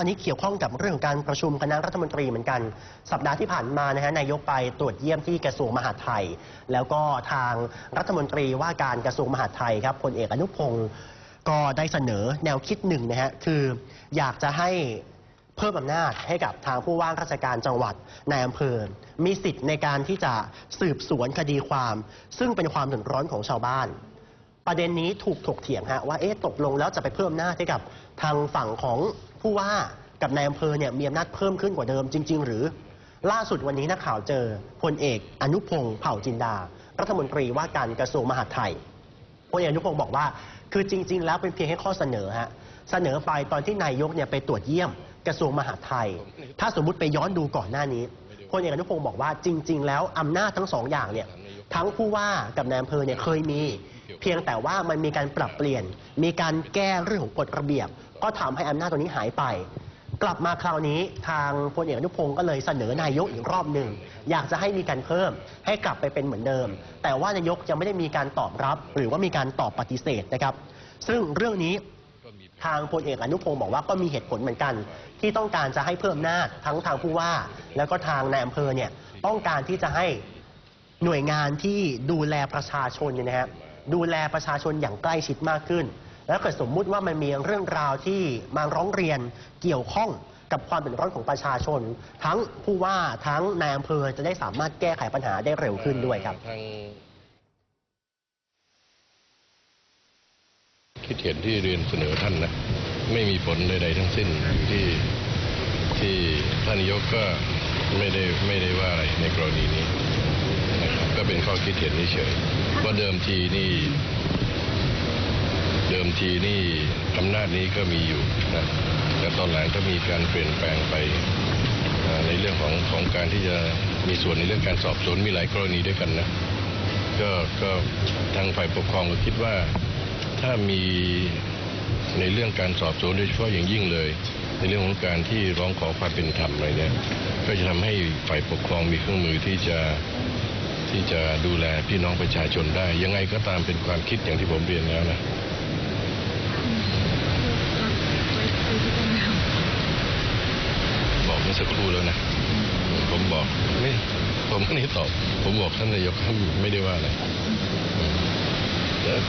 วันนี้เกี่ยวข้องกับเรื่องของการประชุมคณะรัฐมนตรีเหมือนกัน สัปดาห์ที่ผ่านมานะฮะนายกไปตรวจเยี่ยมที่กระทรวงมหาดไทย แล้วก็ทางรัฐมนตรีว่าการกระทรวงมหาดไทยครับพลเอกอนุพงศ์ก็ได้เสนอแนวคิดหนึ่งนะฮะคืออยากจะให้เพิ่มอำนาจให้กับทางผู้ว่าราชการจังหวัดในอำเภอ มีสิทธิ์ในการที่จะสืบสวนคดีความ ซึ่งเป็นความเดือดร้อนของชาวบ้าน ประเด็นนี้ถูกถกเถียงฮะว่าเอ๊ะตกลงแล้วจะไปเพิ่มหน้าจให้กับทางฝั่งของผู้ว่ากับนายอำเภอเนี่ยมีอำนาจเพิ่มขึ้นกว่าเดิมจริง ๆ หรือ ล่าสุดวันนี้นักข่าวเจอพลเอกอนุพงศ์เผ่าจินดา รัฐมนตรีว่าการกระทรวงมหาดไทยพลเอกอนุพงศ์บอกว่า คือจริง ๆ แล้วเป็นเพียงแค่ข้อเสนอฮะเสนอไปตอนที่นายกเนี่ยไปตรวจเยี่ยมกระทรวงมหาดไทย ถ้าสมมติไปย้อนดูก่อนหน้านี้พลเอกอนุพงศ์บอกว่าจริง ๆ แล้วอำนาจทั้งสองอย่างเนี่ยทั้งผู้ว่ากับนายอำเภอเนี่ยเคยมี พียงแต่ว่ามันมีการปรับเปลี่ยน มีการแก้เรื่องของกฎระเบียบ ก็ทำให้อำนาจตัวนี้หายไป กลับมาคราวนี้ทางพลเอกอนุพงศ์ก็เลยเสนอนายกอีกรอบหนึ่งอยากจะให้มีการเพิ่มให้กลับไปเป็นเหมือนเดิม แต่ว่านายกยังไม่ได้มีการตอบรับ หรือว่ามีการตอบปฏิเสธนะครับ ซึ่งเรื่องนี้ทางพลเอกอนุพงศ์บอกว่าก็มีเหตุผลเหมือนกัน ที่ต้องการจะให้เพิ่มหน้าทั้งทางผู้ว่า แล้วก็ทางนายอำเภอเนี่ยต้องการที่จะให้หน่วยงานที่ดูแลประชาชนเนี่ยนะฮะ ดูแลประชาชนอย่างใกล้ชิดมากขึ้น แล้วเกิดสมมุติว่ามันมีเรื่องราวที่มาร้องเรียนเกี่ยวข้องกับความเดือดร้อนของประชาชน ทั้งผู้ว่าทั้งนายอำเภอจะได้สามารถแก้ไขปัญหาได้เร็วขึ้นด้วยครับ ทางคิดเห็นที่เรียนเสนอท่านนะ ไม่มีผลใด ๆ ทั้งสิ้นที่ที่ท่านนายกก็ไม่ได้ไม่ได้ว่าอะไรในกรณีนี้นะครับก็เป็นข้อคิดเห็นเฉยๆ เดิมทีนี่เดิมทีนี่อำนาจนี้ก็มีอยู่นะแต่ตอนหลังก็มีการเปลี่ยนแปลงไปในเรื่องของของการที่จะมีส่วนในเรื่องการสอบสวนมีหลายกรณีด้วยกันนะก็ก็ทางฝ่ายปกครองก็คิดว่าถ้ามีในเรื่องการสอบสวนโดยเฉพาะอย่างยิ่งเลย ในเรื่องของการที่ร้องขอความเป็นธรรมอะไรเนี่ยก็จะทำให้ฝ่ายปกครองมีเครื่องมือที่จะ ที่จะดูแลพี่น้องประชาชนได้ยังไงก็ตามเป็นความคิดอย่างที่ผมเรียนแล้วนะบอกเมื่อสักครู่แล้วนะผมบอกไม่ผมไม่ได้ตอบผมบอกท่านนายกไม่ได้ว่าอะไร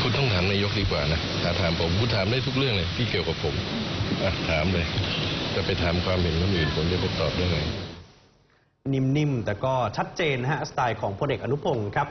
คุณต้องถามนายกดีกว่านะถ้าถามผมคุณถามได้ทุกเรื่องเลยที่เกี่ยวกับผมอะถามเลยจะไปถามความเห็นคนอื่นผมจะไปตอบได้ไง นิ่มๆ แต่ก็ชัดเจนนะฮะสไตล์ของพลเอกอนุพงศ์ครับ